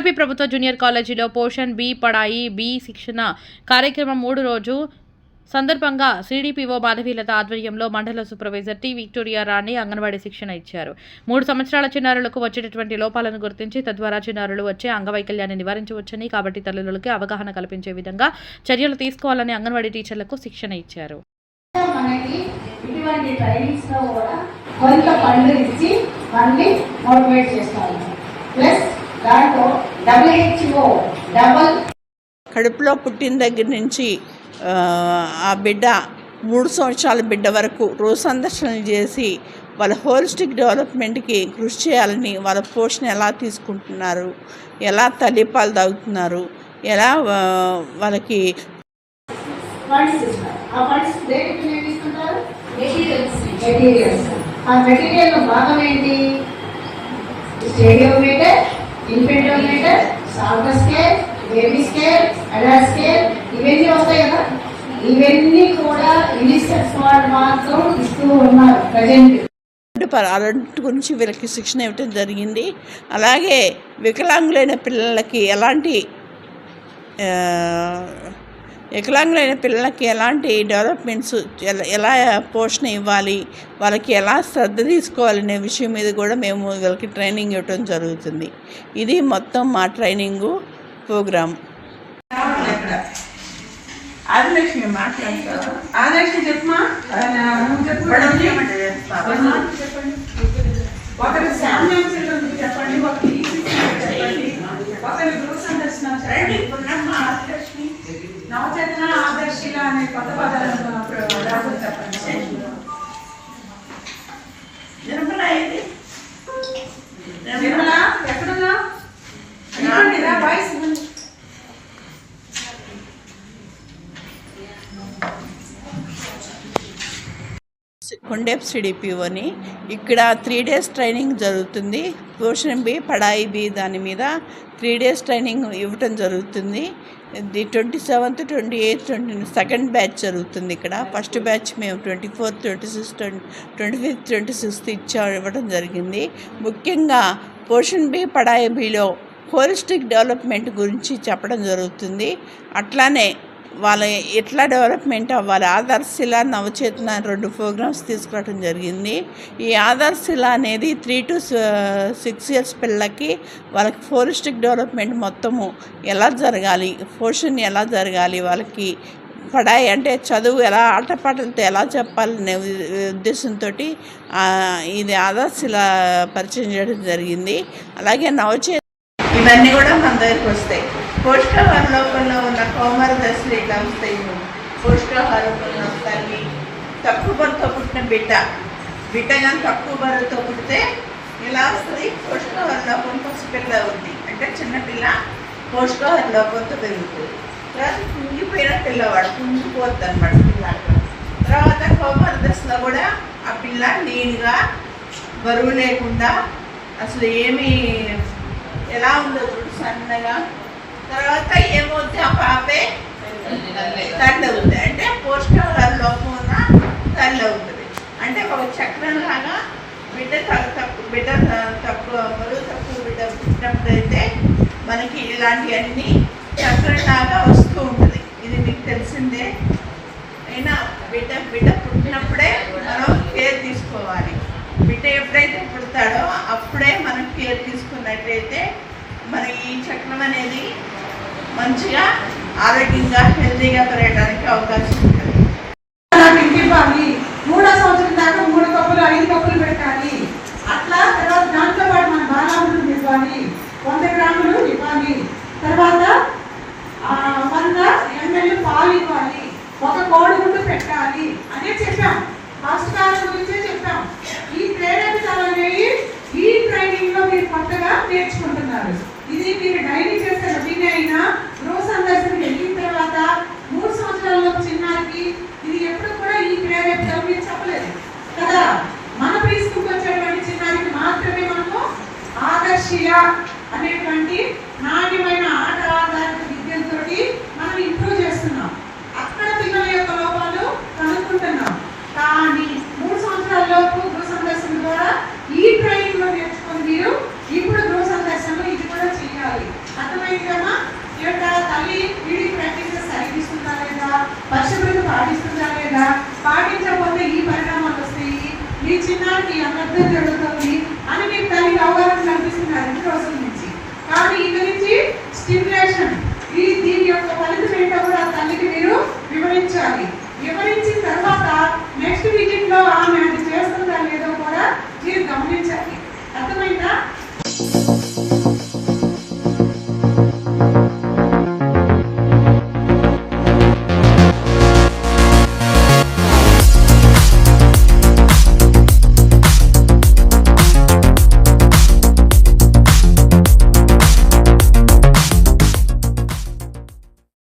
ప్రభుత్వ జూనియర్ కాలేజీలో Poshan B పడాయి. B శిక్షణ కార్యక్రమం మూడు రోజు. సందర్భంగా సిడిపిఓ మాధవీలత ఆధ్వర్యంలో మండల supervisor T Victoria Rani Anganwadi శిక్షణ ఇచ్చారు. మూడు సంవత్సరాల చిన్నారులకు వచ్చేటటువంటి లోపాలను గుర్తించి తద్వారా చిన్నారులు వచ్చే అంగవైకల్యాన్ని నివారించవచ్చని కాబట్టి తల్లులకి అవగాహన కల్పించే విధంగా చర్యలు తీసుకోవాలని అంగన్వాడీ టీచర్లకు శిక్షణ ఇచ్చారు. కొంత మోటివేట్ ప్లస్ దాంట్లో డబ్ల్యూహెచ్ఓ డబల్ కడుపులో పుట్టిన దగ్గర నుంచి ఆ, బిడ్డ మూడు సంవత్సరాల బిడ్డ వరకు రోజు సందర్శనలు చేసి వాళ్ళ హోలిస్టిక్ డెవలప్మెంట్కి కృషి చేయాలని వాళ్ళ పోషణ ఎలా తీసుకుంటున్నారు ఎలా తల్లిపాలు తాగుతున్నారు ఎలా వాళ్ళకి ఇస్తారు ఆ మెటీరియల్ భాగం ఏంటి? Infant infantometer salt scale baby scale adult scale ఇవన్నీ వస్తాయి కదా? ఇవన్నీ కూడా యూనిసెఫ్ వాళ్ళు మాత్రం ఇస్తూ ఉన్నారు ప్రజెంట్. అలాంటి గురించి వీళ్ళకి శిక్షణ ఇవ్వటం జరిగింది. అలాగే వికలాంగులైన పిల్లలకి ఎలాంటి వికలాంగులైన పిల్లలకి ఎలాంటి డెవలప్మెంట్స్ ఎలా- ఎలా పోషణ ఇవ్వాలి వాళ్ళకి ఎలా శ్రద్ధ తీసుకోవాలనే విషయం మీద కూడా మేము వీళ్ళకి ట్రైనింగ్ ఇవ్వటం జరుగుతుంది. ఇది మొత్తం మా ట్రైనింగు ప్రోగ్రామ్. ఆదిలక్ష్మి మాట్లాడతావా? ఆదర్శి చెప్పమా నువ్వు చెప్పు. మేడం చేయమంటే చేస్తావా? ఒకరి శామ్యం చిల్డ్రన్ చెప్పండి ఒకరి ఈసీసీ చెప్పండి ఒకరి గృహ సందర్శన రండి, చెప్పండి పున్నమ్మ, ఆదిలక్ష్మి. నవచేతన ఆదర్శిల అనే కొత్త పదాలను రాబోతు చెప్పండి నిర్మల ఇది నిర్మల ఎక్కడున్నా ఇవ్వండి రా వాయిస్ ఇవ్వండి. కొండేప్ సిడిపిఓని ఇక్కడ త్రీ డేస్ ట్రైనింగ్ జరుగుతుంది. పోర్షన్ బి పడాయి బి దాని మీద త్రీ డేస్ ట్రైనింగ్ ఇవ్వటం జరుగుతుంది. The twenty seventh twenty eighth twenty second batch జరుగుతుంది ఇక్కడ. ఫస్ట్ బ్యాచ్ మేము twenty fourth twenty sixth twenty fifth twenty sixth ఇచ్చా ఇవ్వడం జరిగింది. ముఖ్యంగా పోర్షన్ బి పడాయి బిలో హోలిస్టిక్ డెవలప్మెంట్ గురించి చెప్పడం జరుగుతుంది. అట్లానే వాళ్ళ ఎట్లా డెవలప్మెంట్ అవ్వాలి? ఆదర్శిల నవచేతన రెండు ప్రోగ్రామ్స్ తీసుకురావడం జరిగింది. ఈ ఆదర్శిల అనేది త్రీ టు సిక్స్ ఇయర్స్ పిల్లలకి వాళ్ళకి ఫోరిస్టిక్ డెవలప్మెంట్ మొత్తము ఎలా జరగాలి? పోషన్ ఎలా జరగాలి? వాళ్ళకి పడాయి అంటే చదువు ఎలా ఆటపాటలతో ఎలా చెప్పాలనే ఉద్దేశంతో ఇది ఆదర్శిల పరిచయం చేయడం జరిగింది. అలాగే నవచే ఇవన్నీ కూడా మన దగ్గరికి వస్తాయి. పోషకాహార లోపంలో ఉన్న కోమర దశలు ఇట్లా వస్తాయి తల్లి తక్కువ బరువుతో పుట్టిన బిడ్డ. బిడ్డ కానీ తక్కువ బరువుతో పుడితే ఇలా వస్తుంది? పోషకాహార లోపం పసిపిల్ల ఉంది. అంటే చిన్నపిల్ల పోషకాహార లోపంతో పెరుగుతుంది. తర్వాత కుంగిపోయిన పిల్లవాడు కుంగిపోద్ది అనమాట పిల్లాడు. తర్వాత కోమార దశలో కూడా ఆ పిల్ల లీన్గా బరువు లేకుండా అసలు ఏమీ ఎలా ఉందో చూడు సన్నగా తర్వాత ఏమవుతుంది పాపే తల్లి అవుతుంది అంటే పోషకాహార లోపం ఉన్న తల్లి అవుతుంది అంటే ఒక చక్రం లాగా బిడ్డ త- తక్కువ బిడ్డ తక్కువ బరువు తక్కువ బిడ్డ పుట్టినప్పుడైతే మనకి ఇలాంటివన్నీ చక్రం లాగా వస్తూ ఉంటుంది. ఇది మీకు తెలిసిందే. అయినా బిడ్డ బిడ్డ పుట్టినప్పుడే మనం కేర్ తీసుకోవాలి. బిడ్డ ఎప్పుడైతే పుడతాడో అప్పుడే మనం కేర్ తీసుకున్నట్లయితే మన ఈ చక్రం అనేది మంచిగా ఆరోగ్యంగా హెల్తీగా పెరగడానికి అవకాశం ఉంటుంది. ఇవ్వాలి మూడో సంవత్సరం దాకా మూడు కప్పులు ఐదు కప్పులు పెట్టాలి. అట్లా తర్వాత దాంతో పాటు మన బాలామృతం ఇవ్వాలి. వంద గ్రాములు ఇవ్వాలి. తర్వాత వంద ఎంఎల్ పాలు ఇవ్వాలి. ఒక కోడిగుడ్డు పెట్టాలి. అనే చెప్పాం. పౌష్టికాహారం గురించే చెప్పాం. ఈ ప్రేరేపితాలు అనేవి ఈ ట్రైనింగ్లో మీరు కొత్తగా నేర్చుకుంటున్నారు. here you.